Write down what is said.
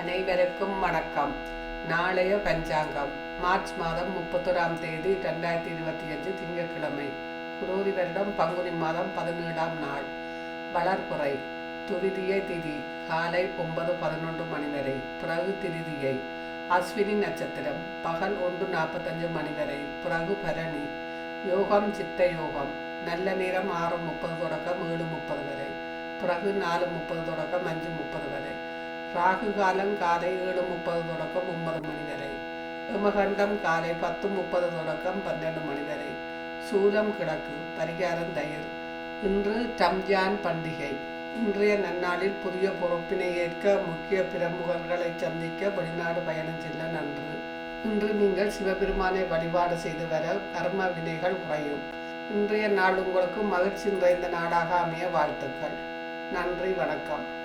அனைவருக்கும் வணக்கம். நாளைய பஞ்சாங்கம். மார்ச் மாதம் முப்பத்தொராம் தேதி ரெண்டாயிரத்தி இருபத்தி அஞ்சு திங்கட்கிழமை. குரோதி வருடம் பங்குனி மாதம் பதினேழாம் நாள். வளர்ப்புறை துவிதியை திதி. காலை ஒன்பது பதினொன்று மணி வரை. பிறகு திருதியை. அஸ்வினி நட்சத்திரம். பகல் ஒன்று நாற்பத்தஞ்சு மணி வரை. பிறகு பரணி. யோகம் சித்த யோகம். நல்ல நேரம் ஆறு முப்பது தொடக்கம் ஏழு முப்பது வரை. பிறகு நாலு முப்பது தொடக்கம் அஞ்சு முப்பது வரை. ராகு காலம் காலை ஏழு முப்பது தொடக்கம் ஒன்பது மணி வரை. யமகண்டம் காலை பத்து முப்பது தொடக்கம் பன்னெண்டு மணி வரை. சூலம் கிழக்கு பரிகாரம் தயிர். இன்று ரம்ஜான் பண்டிகை. இன்றைய நன்னாளில் புதிய பொறுப்பினை ஏற்க முக்கிய பிரமுகர்களை சந்திக்க வெளிநாடு பயணம் செல்ல நன்று. இன்று நீங்கள் சிவபெருமானை வழிபாடு செய்து வர கர்ம வினைகள் குறையும். இன்றைய நாள் உங்களுக்கு மகிழ்ச்சி நிறைந்த நாடாக அமைய வாழ்த்துக்கள். நன்றி வணக்கம்.